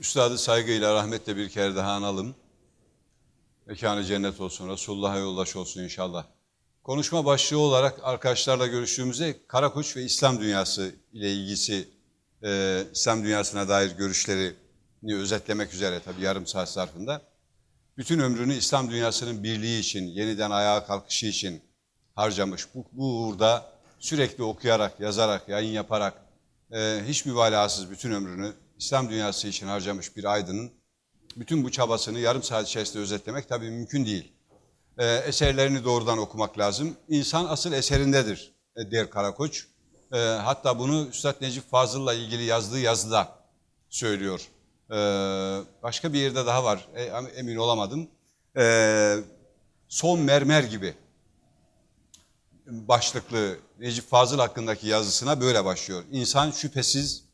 Üstadı saygıyla, rahmetle bir kere daha analım. Mekanı cennet olsun, Resulullah'a yollaş olsun inşallah. Konuşma başlığı olarak arkadaşlarla görüştüğümüzde Karakoç ve İslam dünyası ile ilgisi, e, İslam dünyasına dair görüşlerini özetlemek üzere tabii yarım saat zarfında. Bütün ömrünü İslam dünyasının birliği için, yeniden ayağa kalkışı için harcamış. Bu, bu uğurda sürekli okuyarak, yazarak, yayın yaparak, e, hiç mübalağasız bütün ömrünü İslam dünyası için harcamış bir aydının bütün bu çabasını yarım saat içerisinde özetlemek tabii mümkün değil. E, eserlerini doğrudan okumak lazım. İnsan asıl eserindedir e, der Karakoç. E, hatta bunu Üstad Necip Fazıl'la ilgili yazdığı yazıda söylüyor. E, başka bir yerde daha var, e, emin olamadım. E, son mermer gibi başlıklı Necip Fazıl hakkındaki yazısına böyle başlıyor. İnsan şüphesiz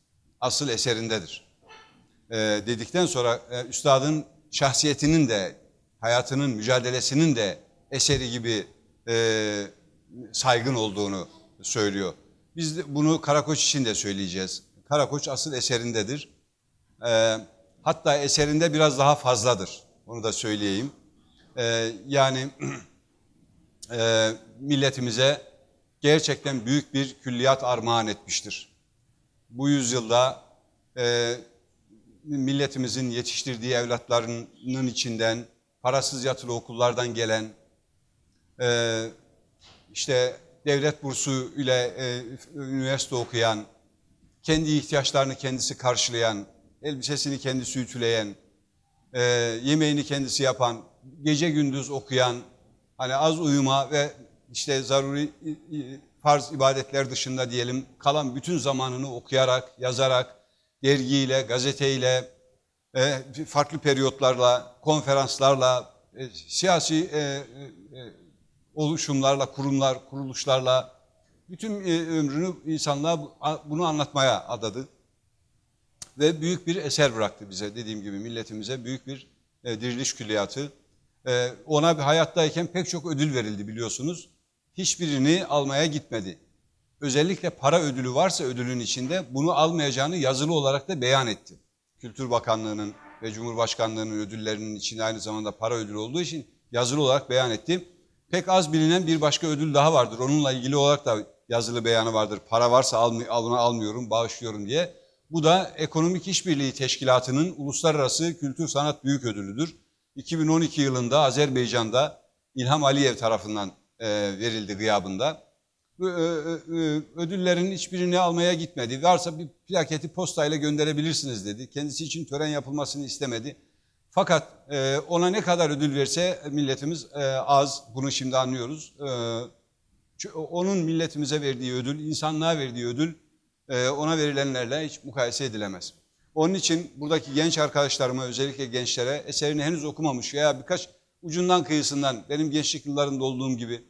asıl eserindedir. Ee, dedikten sonra e, üstadın şahsiyetinin de, hayatının, mücadelesinin de eseri gibi e, saygın olduğunu söylüyor. Biz de bunu Karakoç için de söyleyeceğiz. Karakoç asıl eserindedir. Ee, hatta eserinde biraz daha fazladır. Onu da söyleyeyim. Ee, yani e, milletimize gerçekten büyük bir külliyat armağan etmiştir. Bu yüzyılda e, milletimizin yetiştirdiği evlatlarının içinden parasız yatılı okullardan gelen, e, işte devlet bursu ile e, üniversite okuyan, kendi ihtiyaçlarını kendisi karşılayan, elbisesini kendisi ütüleyen, e, yemeğini kendisi yapan, gece gündüz okuyan, hani az uyuma ve işte zaruri farz ibadetler dışında diyelim kalan bütün zamanını okuyarak, yazarak, dergiyle, gazeteyle, e, farklı periyotlarla, konferanslarla, e, siyasi e, oluşumlarla, kurumlar, kuruluşlarla bütün ömrünü insanlığa bunu anlatmaya adadı. Ve büyük bir eser bıraktı bize dediğim gibi milletimize büyük bir diriliş külliyatı. Ona bir hayattayken pek çok ödül verildi biliyorsunuz. Hiçbirini almaya gitmedi. Özellikle para ödülü varsa ödülün içinde bunu almayacağını yazılı olarak da beyan etti. Kültür Bakanlığı'nın ve Cumhurbaşkanlığı'nın ödüllerinin içinde aynı zamanda para ödülü olduğu için yazılı olarak beyan etti. Pek az bilinen bir başka ödül daha vardır. Onunla ilgili olarak da yazılı beyanı vardır. Para varsa alını almıyorum, bağışlıyorum diye. Bu da Ekonomik İşbirliği Teşkilatı'nın Uluslararası Kültür Sanat Büyük Ödülüdür. 2012 yılında Azerbaycan'da İlham Aliyev tarafından e, verildi gıyabında. E, e, ödüllerin hiçbirini almaya gitmedi. Varsa bir plaketi postayla gönderebilirsiniz dedi. Kendisi için tören yapılmasını istemedi. Fakat ona ne kadar ödül verse milletimiz az. Bunu şimdi anlıyoruz. Onun milletimize verdiği ödül, insanlığa verdiği ödül ona verilenlerle hiç mukayese edilemez. Onun için buradaki genç arkadaşlarıma, özellikle gençlere eserini henüz okumamış veya birkaç ucundan kıyısından benim gençlik yıllarında olduğum gibi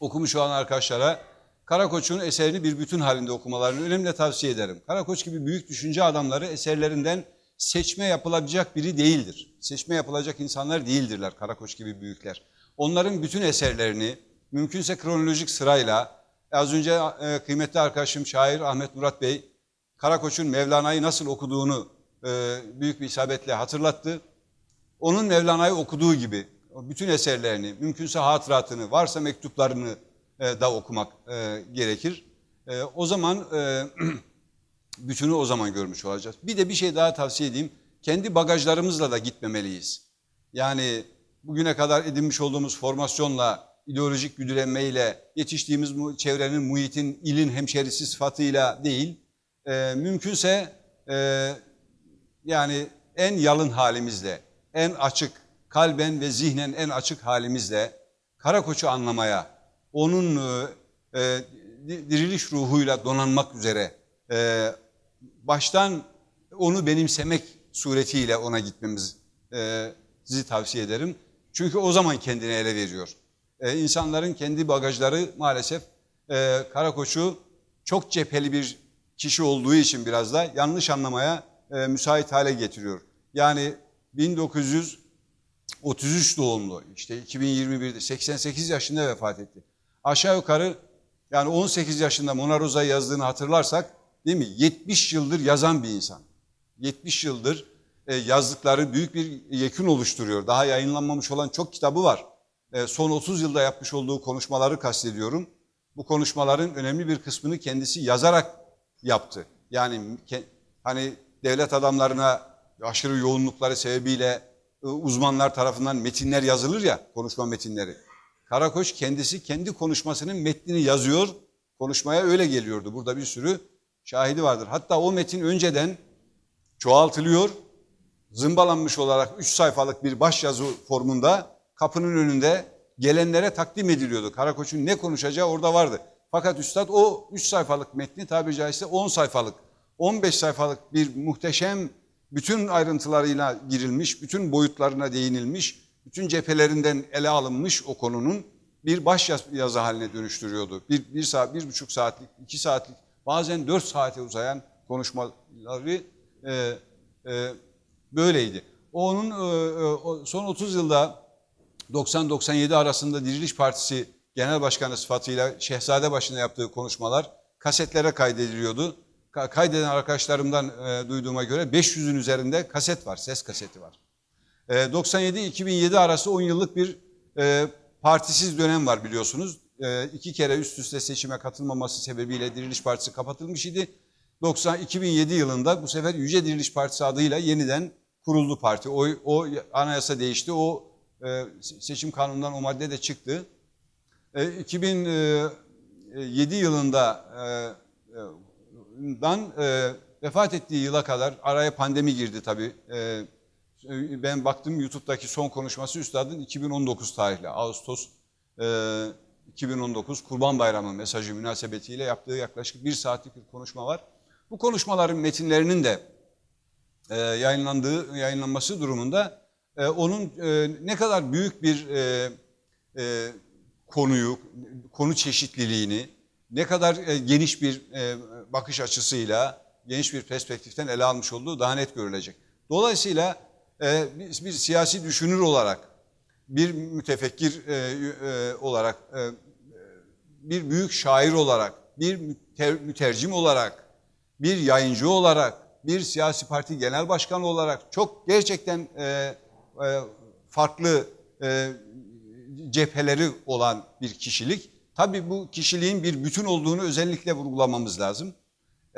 okumuş olan arkadaşlara Karakoç'un eserini bir bütün halinde okumalarını önemli tavsiye ederim. Karakoç gibi büyük düşünce adamları eserlerinden seçme yapılabilecek biri değildir. Seçme yapılacak insanlar değildirler Karakoç gibi büyükler. Onların bütün eserlerini mümkünse kronolojik sırayla az önce e, kıymetli arkadaşım şair Ahmet Murat Bey Karakoç'un Mevlana'yı nasıl okuduğunu e, büyük bir isabetle hatırlattı. Onun Mevlana'yı okuduğu gibi bütün eserlerini, mümkünse hatıratını, varsa mektuplarını e, da okumak e, gerekir. E, o zaman bütünü o zaman görmüş olacağız. Bir de bir şey daha tavsiye edeyim. Kendi bagajlarımızla da gitmemeliyiz. Yani bugüne kadar edinmiş olduğumuz formasyonla, ideolojik güdülenmeyle, yetiştiğimiz çevrenin, muhitin, ilin hemşerisi sıfatıyla değil, mümkünse yani en yalın halimizle, en açık, kalben ve zihnen en açık halimizle Karakoç'u anlamaya, onun e, e, di- diriliş ruhuyla donanmak üzere e, baştan onu benimsemek suretiyle ona gitmemizi e, sizi tavsiye ederim. Çünkü o zaman kendini ele veriyor. E, insanların kendi bagajları maalesef e, Karakoç'u çok cepheli bir kişi olduğu için biraz da yanlış anlamaya e, müsait hale getiriyor. Yani 1933 doğumlu, işte 2021'de 88 yaşında vefat etti. Aşağı yukarı yani 18 yaşında Mona Rosa yazdığını hatırlarsak değil mi? 70 yıldır yazan bir insan. 70 yıldır e, yazdıkları büyük bir yekün oluşturuyor. Daha yayınlanmamış olan çok kitabı var. E, son 30 yılda yapmış olduğu konuşmaları kastediyorum. Bu konuşmaların önemli bir kısmını kendisi yazarak yaptı. Yani hani devlet adamlarına aşırı yoğunlukları sebebiyle e, uzmanlar tarafından metinler yazılır ya, konuşma metinleri. Karakoç kendisi kendi konuşmasının metnini yazıyor, konuşmaya öyle geliyordu. Burada bir sürü şahidi vardır. Hatta o metin önceden çoğaltılıyor, zımbalanmış olarak 3 sayfalık bir başyazı formunda kapının önünde gelenlere takdim ediliyordu. Karakoç'un ne konuşacağı orada vardı. Fakat Üstad o 3 sayfalık metni tabiri caizse 10 sayfalık, 15 sayfalık bir muhteşem bütün ayrıntılarıyla girilmiş, bütün boyutlarına değinilmiş, bütün cephelerinden ele alınmış o konunun bir baş yaz- yazı haline dönüştürüyordu. Bir, bir saat, bir buçuk saatlik, iki saatlik, bazen dört saate uzayan konuşmaları e, e, böyleydi. Onun e, e, son 30 yılda 90-97 arasında Diriliş Partisi Genel Başkanı sıfatıyla Şehzade başına yaptığı konuşmalar kasetlere kaydediliyordu. Ka- Kaydeden arkadaşlarımdan e, duyduğuma göre 500'ün üzerinde kaset var, ses kaseti var. E, 97-2007 arası 10 yıllık bir e, partisiz dönem var biliyorsunuz. E, iki kere üst üste seçime katılmaması sebebiyle Diriliş Partisi kapatılmış idi. 90 2007 yılında bu sefer Yüce Diriliş Partisi adıyla yeniden kuruldu parti. O, o anayasa değişti. O e, seçim kanunundan o madde de çıktı. E, 2007 yılında e, e, dan e, vefat ettiği yıla kadar araya pandemi girdi tabii. E, ben baktım YouTube'daki son konuşması Üstad'ın 2019 tarihli Ağustos e, 2019 Kurban Bayramı mesajı münasebetiyle yaptığı yaklaşık bir saatlik bir konuşma var. Bu konuşmaların metinlerinin de e, yayınlandığı yayınlanması durumunda e, onun e, ne kadar büyük bir e, e, konuyu, konu çeşitliliğini, ne kadar e, geniş bir e, bakış açısıyla, geniş bir perspektiften ele almış olduğu daha net görülecek. Dolayısıyla e, bir, siyasi düşünür olarak, bir mütefekkir olarak, bir büyük şair olarak, bir müter- mütercim olarak, bir yayıncı olarak, bir siyasi parti genel başkanı olarak çok gerçekten farklı cepheleri olan bir kişilik. Tabii bu kişiliğin bir bütün olduğunu özellikle vurgulamamız lazım.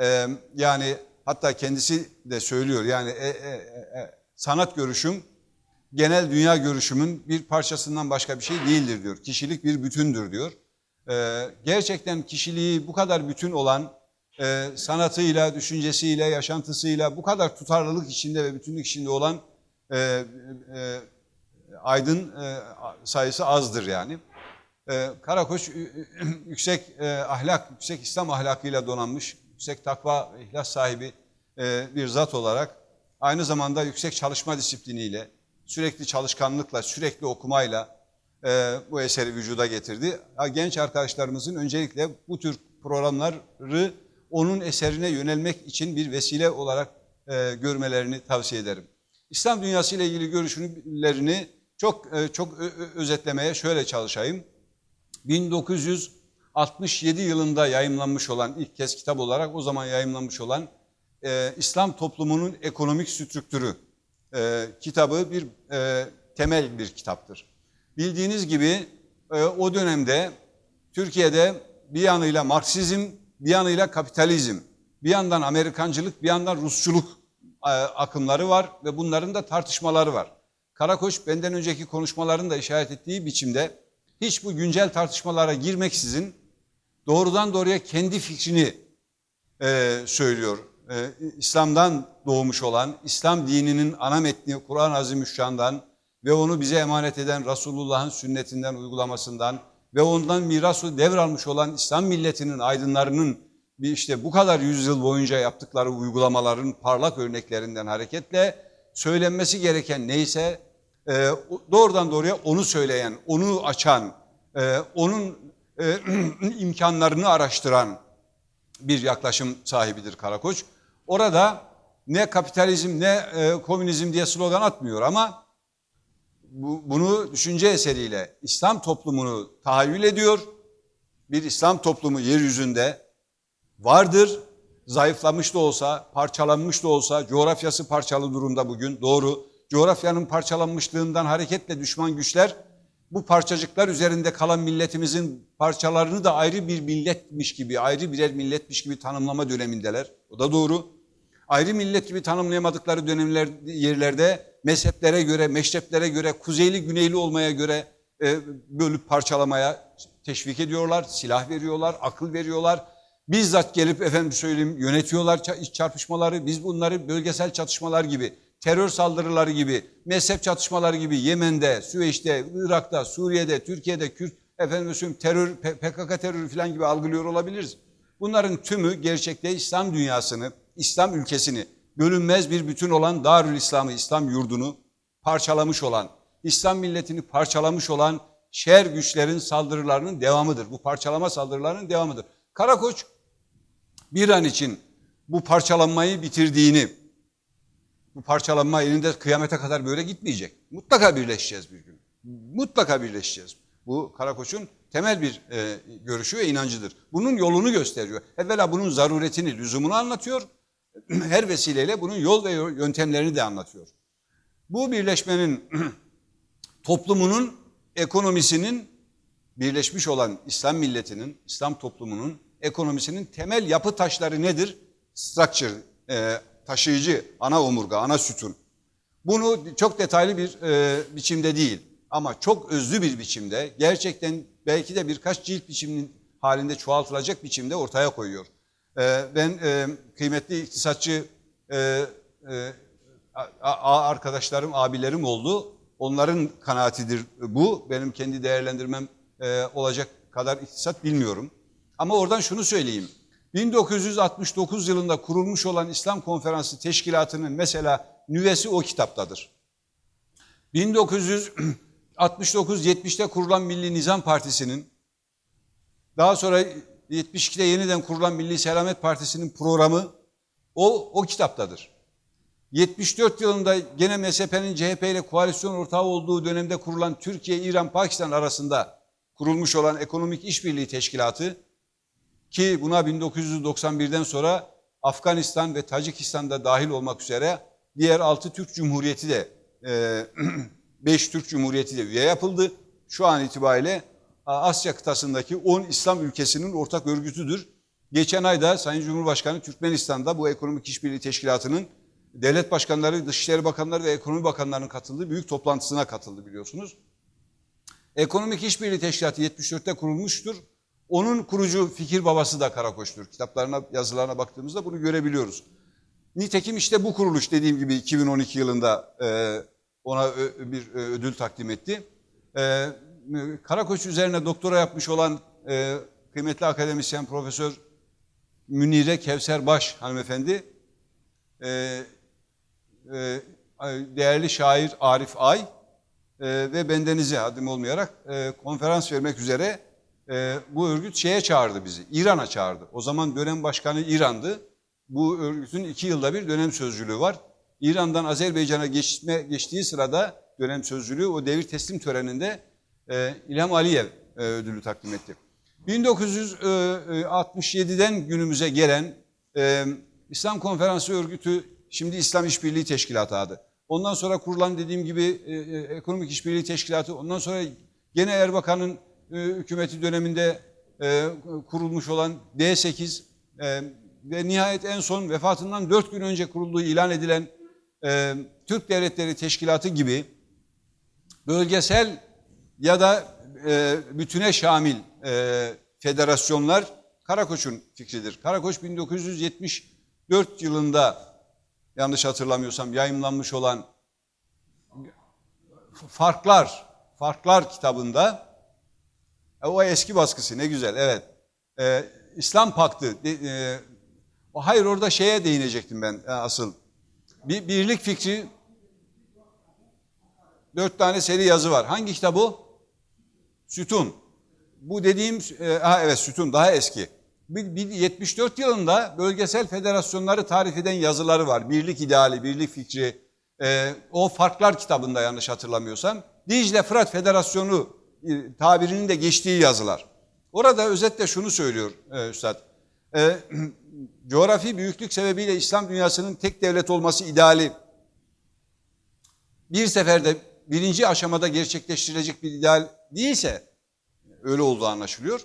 E, yani hatta kendisi de söylüyor yani e, e, e, sanat görüşüm genel dünya görüşümün bir parçasından başka bir şey değildir diyor. Kişilik bir bütündür diyor. E, gerçekten kişiliği bu kadar bütün olan e, sanatıyla, düşüncesiyle, yaşantısıyla bu kadar tutarlılık içinde ve bütünlük içinde olan e, e, aydın e, sayısı azdır yani. E, Karakoç yüksek e, ahlak, yüksek İslam ahlakıyla donanmış, yüksek takva ve ihlas sahibi e, bir zat olarak aynı zamanda yüksek çalışma disipliniyle, sürekli çalışkanlıkla, sürekli okumayla e, bu eseri vücuda getirdi. Genç arkadaşlarımızın öncelikle bu tür programları onun eserine yönelmek için bir vesile olarak görmelerini tavsiye ederim. İslam dünyası ile ilgili görüşlerini çok çok özetlemeye şöyle çalışayım. 1967 yılında yayımlanmış olan ilk kez kitap olarak o zaman yayımlanmış olan e, İslam toplumunun ekonomik strüktürü e, kitabı bir e, temel bir kitaptır. Bildiğiniz gibi e, o dönemde Türkiye'de bir yanıyla Marksizm, bir yanıyla kapitalizm, bir yandan Amerikancılık, bir yandan Rusçuluk e, akımları var ve bunların da tartışmaları var. Karakoç benden önceki konuşmalarında işaret ettiği biçimde hiç bu güncel tartışmalara girmeksizin doğrudan doğruya kendi fikrini e, söylüyor. E, İslam'dan doğmuş olan, İslam dininin ana metni Kur'an-ı Azimüşşan'dan ve onu bize emanet eden Resulullah'ın sünnetinden, uygulamasından ve ondan mirası devralmış olan İslam milletinin aydınlarının bir işte bu kadar yüzyıl boyunca yaptıkları uygulamaların parlak örneklerinden hareketle söylenmesi gereken neyse e, o- doğrudan doğruya onu söyleyen, onu açan, e, onun e, imkanlarını araştıran bir yaklaşım sahibidir Karakoç. Orada ne kapitalizm ne e, komünizm diye slogan atmıyor ama bu, bunu düşünce eseriyle İslam toplumunu tahayyül ediyor. Bir İslam toplumu yeryüzünde vardır. zayıflamış da olsa, parçalanmış da olsa, coğrafyası parçalı durumda bugün, doğru. Coğrafyanın parçalanmışlığından hareketle düşman güçler, bu parçacıklar üzerinde kalan milletimizin parçalarını da ayrı bir milletmiş gibi, ayrı birer milletmiş gibi tanımlama dönemindeler. O da doğru. Ayrı millet gibi tanımlayamadıkları dönemler, yerlerde mezheplere göre, meşreplere göre, kuzeyli güneyli olmaya göre e, bölüp parçalamaya teşvik ediyorlar, silah veriyorlar, akıl veriyorlar. Bizzat gelip efendim söyleyeyim yönetiyorlar iç çarpışmaları. Biz bunları bölgesel çatışmalar gibi, terör saldırıları gibi, mezhep çatışmaları gibi Yemen'de, Süveyş'te, Irak'ta, Suriye'de, Türkiye'de, Kürt, efendim terör, PKK terörü falan gibi algılıyor olabiliriz. Bunların tümü gerçekte İslam dünyasını, İslam ülkesini, bölünmez bir bütün olan Darül İslam'ı, İslam yurdunu parçalamış olan, İslam milletini parçalamış olan şer güçlerin saldırılarının devamıdır. Bu parçalama saldırılarının devamıdır. Karakoç bir an için bu parçalanmayı bitirdiğini, bu parçalanma elinde kıyamete kadar böyle gitmeyecek. Mutlaka birleşeceğiz bir gün. Mutlaka birleşeceğiz. Bu Karakoç'un temel bir e, görüşü ve inancıdır. Bunun yolunu gösteriyor. Evvela bunun zaruretini, lüzumunu anlatıyor. Her vesileyle bunun yol ve yöntemlerini de anlatıyor. Bu birleşmenin toplumunun ekonomisinin birleşmiş olan İslam milletinin, İslam toplumunun ekonomisinin temel yapı taşları nedir? Structure, e, taşıyıcı, ana omurga, ana sütun. Bunu çok detaylı bir e, biçimde değil ama çok özlü bir biçimde, gerçekten belki de birkaç cilt biçiminin halinde çoğaltılacak biçimde ortaya koyuyor. E, ben e, kıymetli iktisatçı e, e, arkadaşlarım, abilerim oldu. Onların kanaatidir bu. Benim kendi değerlendirmem e, olacak kadar iktisat bilmiyorum. Ama oradan şunu söyleyeyim. 1969 yılında kurulmuş olan İslam Konferansı Teşkilatı'nın mesela nüvesi o kitaptadır. 1969-70'te kurulan Milli Nizam Partisi'nin daha sonra 72'de yeniden kurulan Milli Selamet Partisi'nin programı o, o kitaptadır. 74 yılında gene MSP'nin CHP ile koalisyon ortağı olduğu dönemde kurulan Türkiye, İran, Pakistan arasında kurulmuş olan Ekonomik İşbirliği Teşkilatı ki buna 1991'den sonra Afganistan ve Tacikistan'da dahil olmak üzere diğer 6 Türk Cumhuriyeti de 5 e, Türk Cumhuriyeti de üye yapıldı. Şu an itibariyle Asya kıtasındaki 10 İslam ülkesinin ortak örgütüdür. Geçen ayda Sayın Cumhurbaşkanı Türkmenistan'da bu Ekonomik İşbirliği Teşkilatı'nın devlet başkanları, dışişleri bakanları ve ekonomi bakanlarının katıldığı büyük toplantısına katıldı biliyorsunuz. Ekonomik İşbirliği Teşkilatı 74'te kurulmuştur. Onun kurucu fikir babası da Karakoç'tur. Kitaplarına, yazılarına baktığımızda bunu görebiliyoruz. Nitekim işte bu kuruluş dediğim gibi 2012 yılında e, ona bir ödül takdim etti. E, Karakoç üzerine doktora yapmış olan e, kıymetli akademisyen Profesör Münire Kevser Baş hanımefendi değerli şair Arif Ay ve bendenizi hadim olmayarak konferans vermek üzere bu örgüt şeye çağırdı bizi, İran'a çağırdı. O zaman dönem başkanı İran'dı. Bu örgütün iki yılda bir dönem sözcülüğü var. İran'dan Azerbaycan'a geçme, geçtiği sırada dönem sözcülüğü o devir teslim töreninde e, İlham Aliyev e, ödülü takdim etti. 1967'den günümüze gelen e, İslam Konferansı Örgütü şimdi İslam İşbirliği Teşkilatı adı. Ondan sonra kurulan dediğim gibi e, e, Ekonomik İşbirliği Teşkilatı, ondan sonra gene Erbakan'ın e, hükümeti döneminde e, kurulmuş olan D8 e, ve nihayet en son vefatından dört gün önce kurulduğu ilan edilen e, Türk Devletleri Teşkilatı gibi bölgesel ya da e, bütüne şamil e, federasyonlar Karakoç'un fikridir. Karakoç 1974 yılında yanlış hatırlamıyorsam yayımlanmış olan Farklar, Farklar kitabında e, o eski baskısı ne güzel evet. E, İslam Paktı e, o hayır orada şeye değinecektim ben e, asıl. Bir birlik fikri dört tane seri yazı var. Hangi kitap bu? Sütun. Bu dediğim e, ha evet Sütun daha eski. 74 yılında bölgesel federasyonları tarif eden yazıları var. Birlik ideali, birlik fikri. E, o farklar kitabında yanlış hatırlamıyorsam. Dicle Fırat Federasyonu e, tabirinin de geçtiği yazılar. Orada özetle şunu söylüyor e, Üstad. e, coğrafi büyüklük sebebiyle İslam dünyasının tek devlet olması ideali bir seferde birinci aşamada gerçekleştirilecek bir ideal değilse öyle olduğu anlaşılıyor.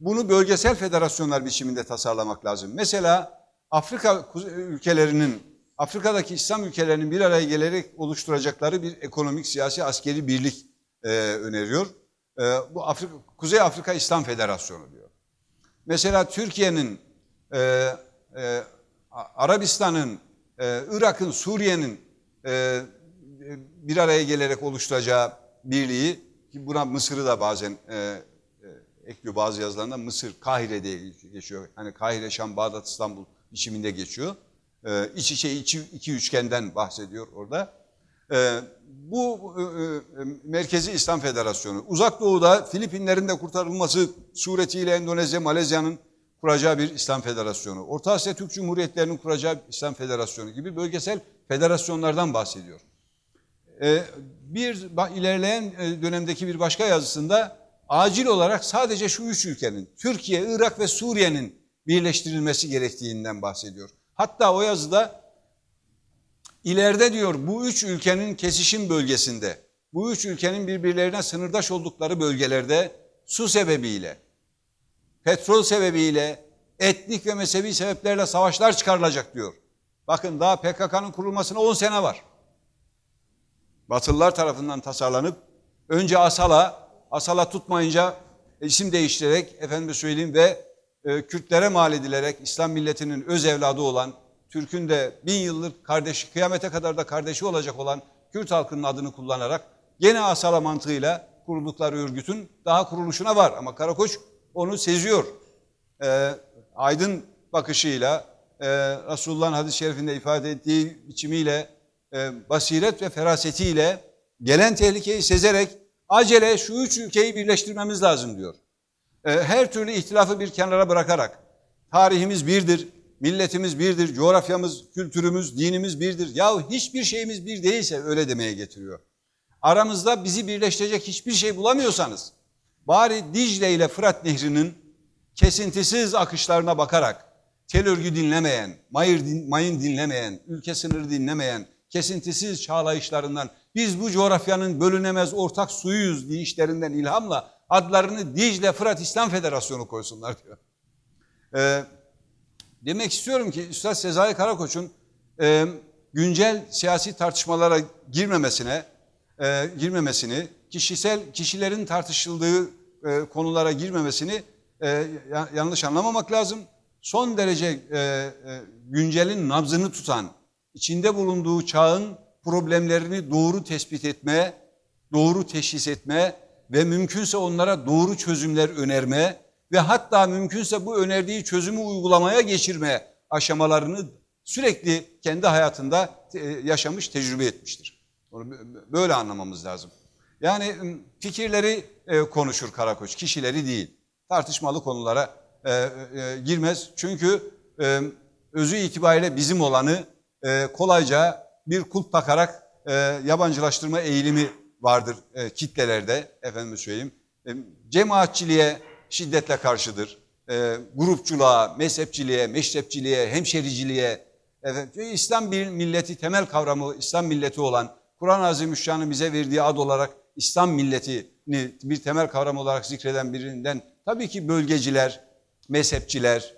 Bunu bölgesel federasyonlar biçiminde tasarlamak lazım. Mesela Afrika ülkelerinin, Afrika'daki İslam ülkelerinin bir araya gelerek oluşturacakları bir ekonomik, siyasi, askeri birlik e, öneriyor. E, bu Afrika, Kuzey Afrika İslam Federasyonu diyor. Mesela Türkiye'nin, e, e, Arabistan'ın, e, Irak'ın, Suriye'nin e, bir araya gelerek oluşturacağı birliği, ki buna Mısır'ı da bazen e, e, ekliyor bazı yazılarında, Mısır, Kahire diye geçiyor. Hani Kahire, Şam, Bağdat, İstanbul biçiminde geçiyor. E, iç içe iki, iki üçgenden bahsediyor orada. E, bu e, e, Merkezi İslam Federasyonu, Uzak Doğu'da Filipinlerin de kurtarılması suretiyle Endonezya, Malezya'nın kuracağı bir İslam Federasyonu, Orta Asya Türk Cumhuriyetlerinin kuracağı İslam Federasyonu gibi bölgesel federasyonlardan bahsediyor. Ee, bir ilerleyen e, dönemdeki bir başka yazısında acil olarak sadece şu üç ülkenin, Türkiye, Irak ve Suriye'nin birleştirilmesi gerektiğinden bahsediyor. Hatta o yazıda ileride diyor bu üç ülkenin kesişim bölgesinde, bu üç ülkenin birbirlerine sınırdaş oldukları bölgelerde su sebebiyle, petrol sebebiyle, etnik ve mezhebi sebeplerle savaşlar çıkarılacak diyor. Bakın daha PKK'nın kurulmasına 10 sene var. Batılılar tarafından tasarlanıp önce Asala, Asala tutmayınca isim değiştirerek efendim söyleyeyim ve e, Kürtlere mal edilerek İslam milletinin öz evladı olan Türk'ün de bin yıllık kardeşi, kıyamete kadar da kardeşi olacak olan Kürt halkının adını kullanarak gene Asala mantığıyla kuruldukları örgütün daha kuruluşuna var. Ama Karakoç onu seziyor. E, aydın bakışıyla, e, Resulullah'ın hadis-i şerifinde ifade ettiği biçimiyle e, basiret ve ferasetiyle gelen tehlikeyi sezerek acele şu üç ülkeyi birleştirmemiz lazım diyor. E, her türlü ihtilafı bir kenara bırakarak tarihimiz birdir, milletimiz birdir, coğrafyamız, kültürümüz, dinimiz birdir. Yahu hiçbir şeyimiz bir değilse öyle demeye getiriyor. Aramızda bizi birleştirecek hiçbir şey bulamıyorsanız bari Dicle ile Fırat Nehri'nin kesintisiz akışlarına bakarak tel örgü dinlemeyen, mayır din, mayın dinlemeyen, ülke sınırı dinlemeyen, kesintisiz çağlayışlarından biz bu coğrafyanın bölünemez ortak suyuyuz deyişlerinden ilhamla adlarını Dicle Fırat İslam Federasyonu koysunlar diyor. Ee, demek istiyorum ki Üstad Sezai Karakoç'un e, güncel siyasi tartışmalara girmemesine, e, girmemesini, kişisel kişilerin tartışıldığı e, konulara girmemesini e, yanlış anlamamak lazım. Son derece e, e, güncelin nabzını tutan, içinde bulunduğu çağın problemlerini doğru tespit etme, doğru teşhis etme ve mümkünse onlara doğru çözümler önerme ve hatta mümkünse bu önerdiği çözümü uygulamaya geçirme aşamalarını sürekli kendi hayatında yaşamış, tecrübe etmiştir. Böyle anlamamız lazım. Yani fikirleri e, konuşur Karakoç, kişileri değil. Tartışmalı konulara e, e, girmez. Çünkü özü itibariyle bizim olanı e, kolayca bir kulp takarak e, yabancılaştırma eğilimi vardır e, kitlelerde efendim söyleyeyim. E, cemaatçiliğe şiddetle karşıdır. E, grupçuluğa, mezhepçiliğe, meşrepçiliğe, hemşericiliğe, efendim, İslam bir milleti temel kavramı İslam milleti olan Kur'an-ı Azimüşşan'ın bize verdiği ad olarak İslam milletini bir temel kavram olarak zikreden birinden tabii ki bölgeciler, mezhepçiler,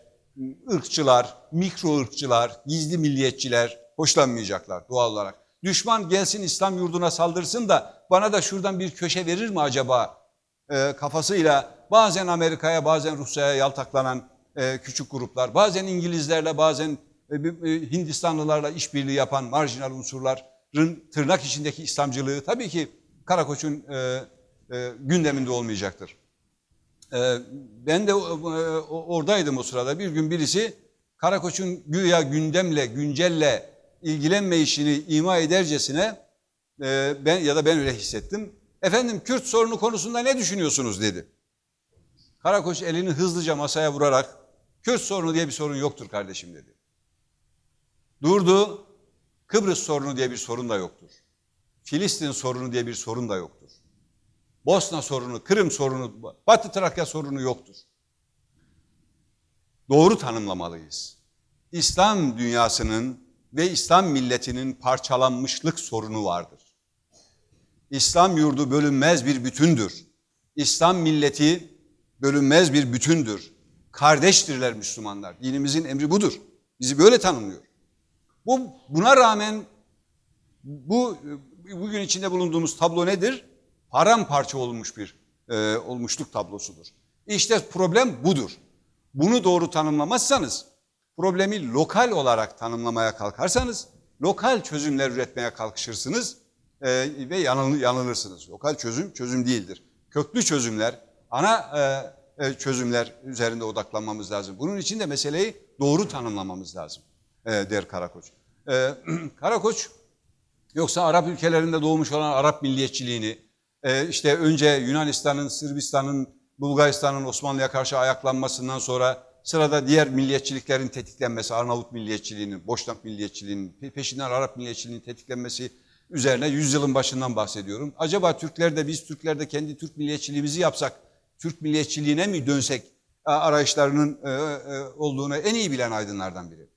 ırkçılar, mikro ırkçılar, gizli milliyetçiler hoşlanmayacaklar doğal olarak. Düşman gelsin İslam yurduna saldırsın da bana da şuradan bir köşe verir mi acaba e, kafasıyla bazen Amerika'ya bazen Rusya'ya yaltaklanan e, küçük gruplar, bazen İngilizlerle bazen e, e, Hindistanlılarla işbirliği yapan marjinal unsurların tırnak içindeki İslamcılığı tabii ki Karakoç'un e, e, gündeminde olmayacaktır. Ee, ben de e, oradaydım o sırada. Bir gün birisi Karakoç'un güya gündemle, güncelle ilgilenme işini ima edercesine e, ben ya da ben öyle hissettim. Efendim Kürt sorunu konusunda ne düşünüyorsunuz dedi. Karakoç elini hızlıca masaya vurarak Kürt sorunu diye bir sorun yoktur kardeşim dedi. Durdu. Kıbrıs sorunu diye bir sorun da yoktur. Filistin sorunu diye bir sorun da yoktur. Bosna sorunu, Kırım sorunu, Batı Trakya sorunu yoktur. doğru tanımlamalıyız. İslam dünyasının ve İslam milletinin parçalanmışlık sorunu vardır. İslam yurdu bölünmez bir bütündür. İslam milleti bölünmez bir bütündür. Kardeştirler Müslümanlar. Dinimizin emri budur. Bizi böyle tanımlıyor. Bu buna rağmen bu bugün içinde bulunduğumuz tablo nedir? Paramparça olmuş bir e, olmuşluk tablosudur. İşte problem budur. Bunu doğru tanımlamazsanız, problemi lokal olarak tanımlamaya kalkarsanız, lokal çözümler üretmeye kalkışırsınız e, ve yanıl, yanılırsınız. Lokal çözüm çözüm değildir. Köklü çözümler, ana e, e, çözümler üzerinde odaklanmamız lazım. Bunun için de meseleyi doğru tanımlamamız lazım e, der Karakoç. Karakoç yoksa Arap ülkelerinde doğmuş olan Arap milliyetçiliğini, işte önce Yunanistan'ın, Sırbistan'ın, Bulgaristan'ın Osmanlı'ya karşı ayaklanmasından sonra sırada diğer milliyetçiliklerin tetiklenmesi, Arnavut milliyetçiliğinin, Boşnak milliyetçiliğinin, pe- peşinden Arap milliyetçiliğinin tetiklenmesi üzerine yüzyılın başından bahsediyorum. Acaba Türkler de biz Türkler de kendi Türk milliyetçiliğimizi yapsak, Türk milliyetçiliğine mi dönsek e, arayışlarının e, e, olduğunu en iyi bilen aydınlardan biri.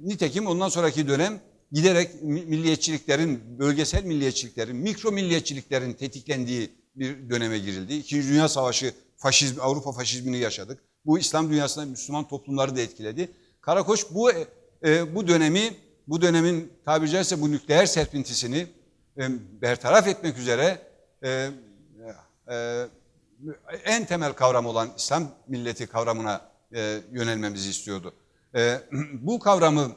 Nitekim ondan sonraki dönem giderek mi- milliyetçiliklerin, bölgesel milliyetçiliklerin, mikro milliyetçiliklerin tetiklendiği bir döneme girildi. İkinci Dünya Savaşı, faşizm, Avrupa faşizmini yaşadık. Bu İslam dünyasında Müslüman toplumları da etkiledi. Karakoç bu bu dönemi, bu dönemin tabiri caizse bu nükleer serpintisini bertaraf etmek üzere e, en temel kavram olan İslam milleti kavramına e, yönelmemizi istiyordu. E, bu kavramı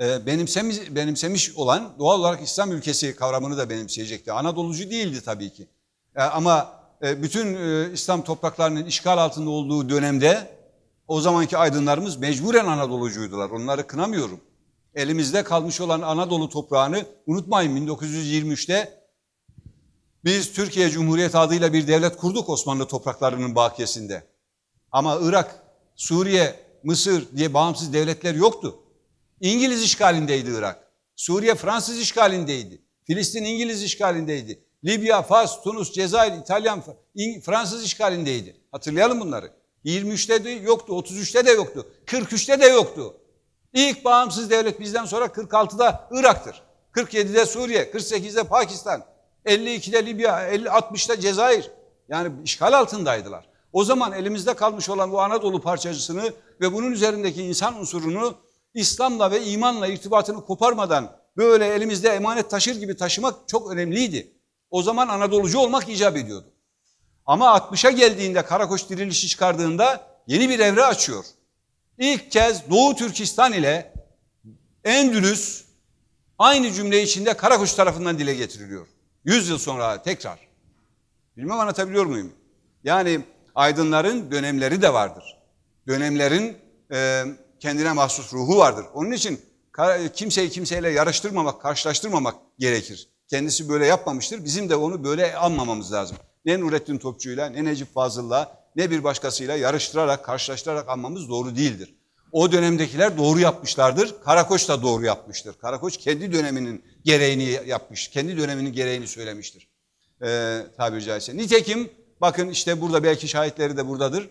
e, benimsemiş, benimsemiş olan doğal olarak İslam ülkesi kavramını da benimseyecekti. Anadolucu değildi tabii ki. E, ama bütün İslam topraklarının işgal altında olduğu dönemde o zamanki aydınlarımız mecburen Anadolucuydular. Onları kınamıyorum. Elimizde kalmış olan Anadolu toprağını unutmayın 1923'te biz Türkiye Cumhuriyeti adıyla bir devlet kurduk Osmanlı topraklarının bakiyesinde. Ama Irak, Suriye, Mısır diye bağımsız devletler yoktu. İngiliz işgalindeydi Irak. Suriye Fransız işgalindeydi. Filistin İngiliz işgalindeydi. Libya, Fas, Tunus, Cezayir, İtalyan, Fransız işgalindeydi. Hatırlayalım bunları. 23'te de yoktu, 33'te de yoktu, 43'te de yoktu. İlk bağımsız devlet bizden sonra 46'da Irak'tır. 47'de Suriye, 48'de Pakistan, 52'de Libya, 50, 60'da Cezayir. Yani işgal altındaydılar. O zaman elimizde kalmış olan bu Anadolu parçacısını ve bunun üzerindeki insan unsurunu İslam'la ve imanla irtibatını koparmadan böyle elimizde emanet taşır gibi taşımak çok önemliydi. O zaman Anadolucu olmak icap ediyordu. Ama 60'a geldiğinde Karakoç dirilişi çıkardığında yeni bir evre açıyor. İlk kez Doğu Türkistan ile Endülüs aynı cümle içinde Karakoç tarafından dile getiriliyor. 100 yıl sonra tekrar. Bilmem anlatabiliyor muyum? Yani aydınların dönemleri de vardır. Dönemlerin e, kendine mahsus ruhu vardır. Onun için kimseyi kimseyle yarıştırmamak, karşılaştırmamak gerekir. Kendisi böyle yapmamıştır. Bizim de onu böyle anmamamız lazım. Ne Nurettin Topçu'yla, ne Necip Fazıl'la, ne bir başkasıyla yarıştırarak, karşılaştırarak anmamız doğru değildir. O dönemdekiler doğru yapmışlardır. Karakoç da doğru yapmıştır. Karakoç kendi döneminin gereğini yapmış, kendi döneminin gereğini söylemiştir. Ee, tabiri caizse. Nitekim bakın işte burada belki şahitleri de buradadır.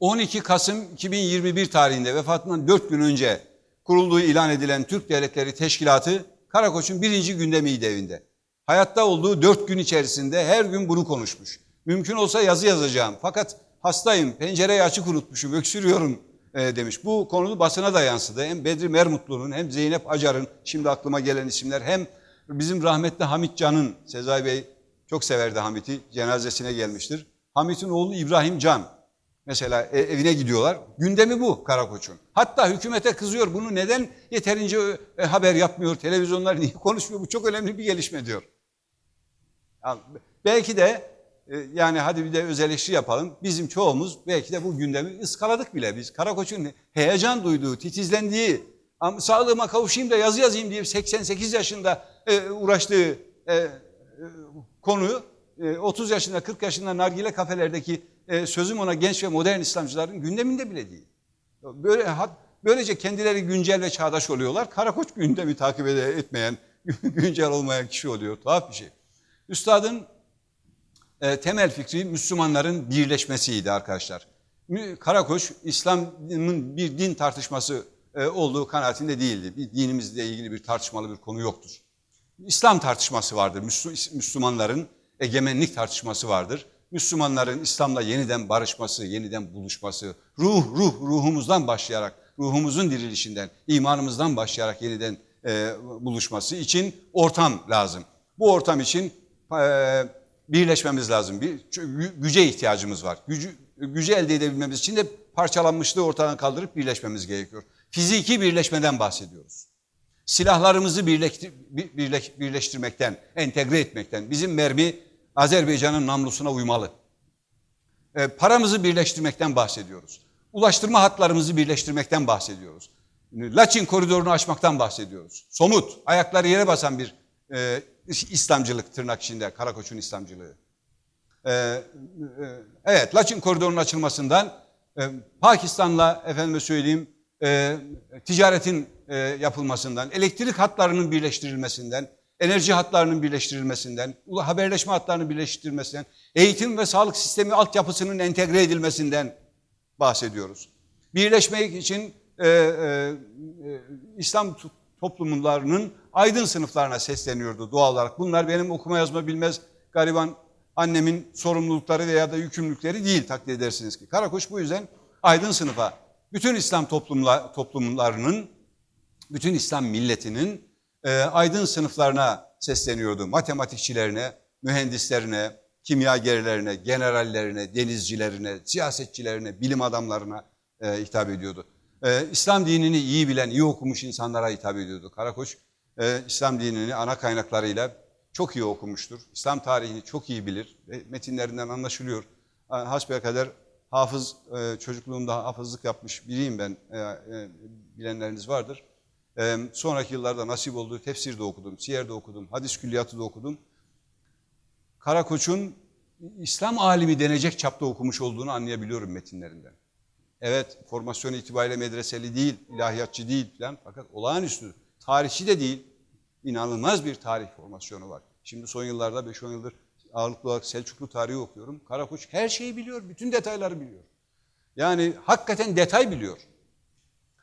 12 Kasım 2021 tarihinde vefatından 4 gün önce kurulduğu ilan edilen Türk Devletleri Teşkilatı Karakoç'un birinci gündemiydi evinde. Hayatta olduğu 4 gün içerisinde her gün bunu konuşmuş. Mümkün olsa yazı yazacağım fakat hastayım, pencereyi açık unutmuşum, öksürüyorum e, demiş. Bu konu basına da yansıdı. Hem Bedri Mermutlu'nun hem Zeynep Acar'ın şimdi aklıma gelen isimler hem bizim rahmetli Hamit Can'ın, Sezai Bey çok severdi Hamit'i, cenazesine gelmiştir. Hamit'in oğlu İbrahim Can Mesela e- evine gidiyorlar. Gündemi bu Karakoç'un. Hatta hükümete kızıyor. Bunu neden yeterince e, haber yapmıyor? Televizyonlar niye konuşmuyor? Bu çok önemli bir gelişme diyor. Ya, belki de yani hadi bir de öz yapalım. Bizim çoğumuz belki de bu gündemi ıskaladık bile biz. Karakoç'un heyecan duyduğu, titizlendiği, "Am- sağlığıma kavuşayım da yazı yazayım diye 88 yaşında e, uğraştığı e, e, konu e, 30 yaşında 40 yaşında nargile kafelerdeki e, sözüm ona genç ve modern İslamcıların gündeminde bile değil. Böyle böylece kendileri güncel ve çağdaş oluyorlar. Karakoç gündemi takip etmeyen, güncel olmayan kişi oluyor. Tuhaf bir şey. Üstadın e, temel fikri Müslümanların birleşmesiydi arkadaşlar. Karakoç İslam'ın bir din tartışması e, olduğu kanaatinde değildi. Bir dinimizle ilgili bir tartışmalı bir konu yoktur. İslam tartışması vardır. Müslü- Müslümanların egemenlik tartışması vardır. Müslümanların İslam'la yeniden barışması, yeniden buluşması, ruh ruh ruhumuzdan başlayarak, ruhumuzun dirilişinden, imanımızdan başlayarak yeniden e, buluşması için ortam lazım. Bu ortam için e, birleşmemiz lazım. Bir gü- güce ihtiyacımız var. Gücü gücü elde edebilmemiz için de parçalanmışlığı ortadan kaldırıp birleşmemiz gerekiyor. Fiziki birleşmeden bahsediyoruz silahlarımızı birleştir- bir- birleş- birleştirmekten, entegre etmekten. Bizim mermi Azerbaycan'ın namlusuna uymalı. E, paramızı birleştirmekten bahsediyoruz. Ulaştırma hatlarımızı birleştirmekten bahsediyoruz. Laçin koridorunu açmaktan bahsediyoruz. Somut, ayakları yere basan bir e, İslamcılık tırnak içinde, Karakoç'un İslamcılığı. Ee, e, evet, Laçin koridorunun açılmasından e, Pakistan'la efendime söyleyeyim e, ticaretin yapılmasından, elektrik hatlarının birleştirilmesinden, enerji hatlarının birleştirilmesinden, haberleşme hatlarının birleştirilmesinden, eğitim ve sağlık sistemi altyapısının entegre edilmesinden bahsediyoruz. Birleşmek için e, e, İslam to- toplumlarının aydın sınıflarına sesleniyordu doğal olarak. Bunlar benim okuma yazma bilmez gariban annemin sorumlulukları veya da yükümlülükleri değil takdir edersiniz ki. Karakoç bu yüzden aydın sınıfa, bütün İslam toplumla, toplumlarının, bütün İslam milletinin e, aydın sınıflarına sesleniyordu. Matematikçilerine, mühendislerine, kimyagerlerine, generallerine, denizcilerine, siyasetçilerine, bilim adamlarına e, hitap ediyordu. E, İslam dinini iyi bilen, iyi okumuş insanlara hitap ediyordu. Karakoç e, İslam dinini ana kaynaklarıyla çok iyi okumuştur. İslam tarihini çok iyi bilir. ve metinlerinden anlaşılıyor. Hasbelkader hafız, e, çocukluğumda hafızlık yapmış biriyim ben. E, e, bilenleriniz vardır. E, sonraki yıllarda nasip olduğu tefsir de okudum, siyer de okudum, hadis külliyatı da okudum. Karakoç'un İslam alimi denecek çapta okumuş olduğunu anlayabiliyorum metinlerinden. Evet, formasyon itibariyle medreseli değil, ilahiyatçı değil falan fakat olağanüstü. Tarihçi de değil, inanılmaz bir tarih formasyonu var. Şimdi son yıllarda 5-10 yıldır ağırlıklı olarak Selçuklu tarihi okuyorum. Karakoç her şeyi biliyor, bütün detayları biliyor. Yani hakikaten detay biliyor.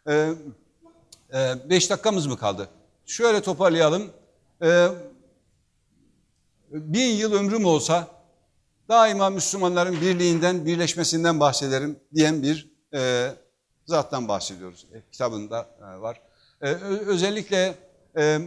Ee, e, beş dakikamız mı kaldı? Şöyle toparlayalım. Ee, bin yıl ömrüm olsa daima Müslümanların birliğinden, birleşmesinden bahsederim diyen bir e, zattan bahsediyoruz. E, kitabında e, var. E, özellikle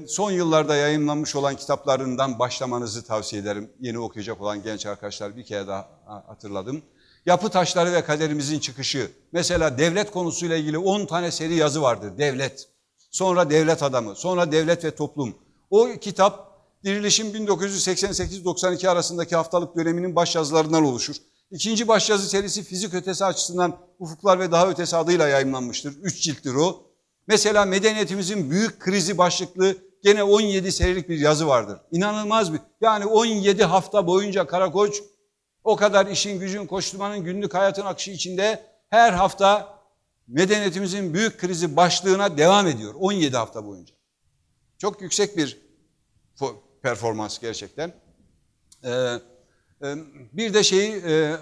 son yıllarda yayınlanmış olan kitaplarından başlamanızı tavsiye ederim. Yeni okuyacak olan genç arkadaşlar bir kere daha ha- hatırladım. Yapı taşları ve kaderimizin çıkışı. Mesela devlet konusuyla ilgili 10 tane seri yazı vardır. Devlet. Sonra devlet adamı. Sonra devlet ve toplum. O kitap Diriliş'in 1988-92 arasındaki haftalık döneminin başyazılarından oluşur. İkinci başyazı serisi fizik ötesi açısından ufuklar ve daha ötesi adıyla yayınlanmıştır. Üç cilttir o. Mesela medeniyetimizin büyük krizi başlıklı gene 17 serilik bir yazı vardır. İnanılmaz bir. Yani 17 hafta boyunca Karakoç o kadar işin gücün koşturmanın günlük hayatın akışı içinde her hafta medeniyetimizin büyük krizi başlığına devam ediyor 17 hafta boyunca. Çok yüksek bir fo- performans gerçekten. Ee, e, bir de şeyi e, e,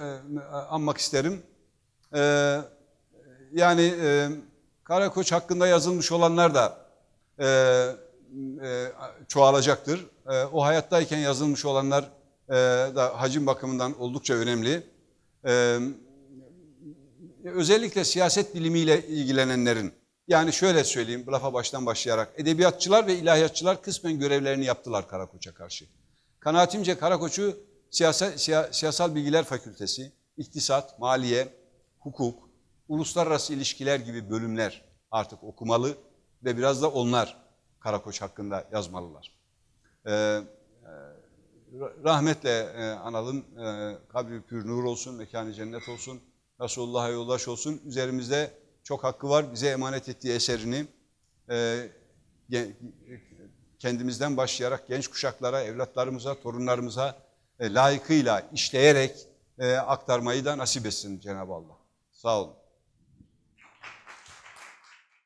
anmak isterim. Ee, yani e, Karakoç hakkında yazılmış olanlar da e, e, çoğalacaktır. E, o hayattayken yazılmış olanlar e, da hacim bakımından oldukça önemli. E, özellikle siyaset bilimiyle ilgilenenlerin, yani şöyle söyleyeyim, lafa baştan başlayarak, edebiyatçılar ve ilahiyatçılar kısmen görevlerini yaptılar Karakoç'a karşı. Kanaatimce Karakoç'u siyasal, siya- siyasal bilgiler fakültesi, iktisat, maliye, hukuk, uluslararası ilişkiler gibi bölümler artık okumalı ve biraz da onlar Karakoç hakkında yazmalılar. Ee, e, rahmetle e, analım, e, kabri pür nur olsun, mekanı cennet olsun, Resulullah'a yoldaş olsun. Üzerimizde çok hakkı var, bize emanet ettiği eserini e, kendimizden başlayarak genç kuşaklara, evlatlarımıza, torunlarımıza layıkıyla işleyerek aktarmayı da nasip etsin Cenab-ı Allah. Sağ olun.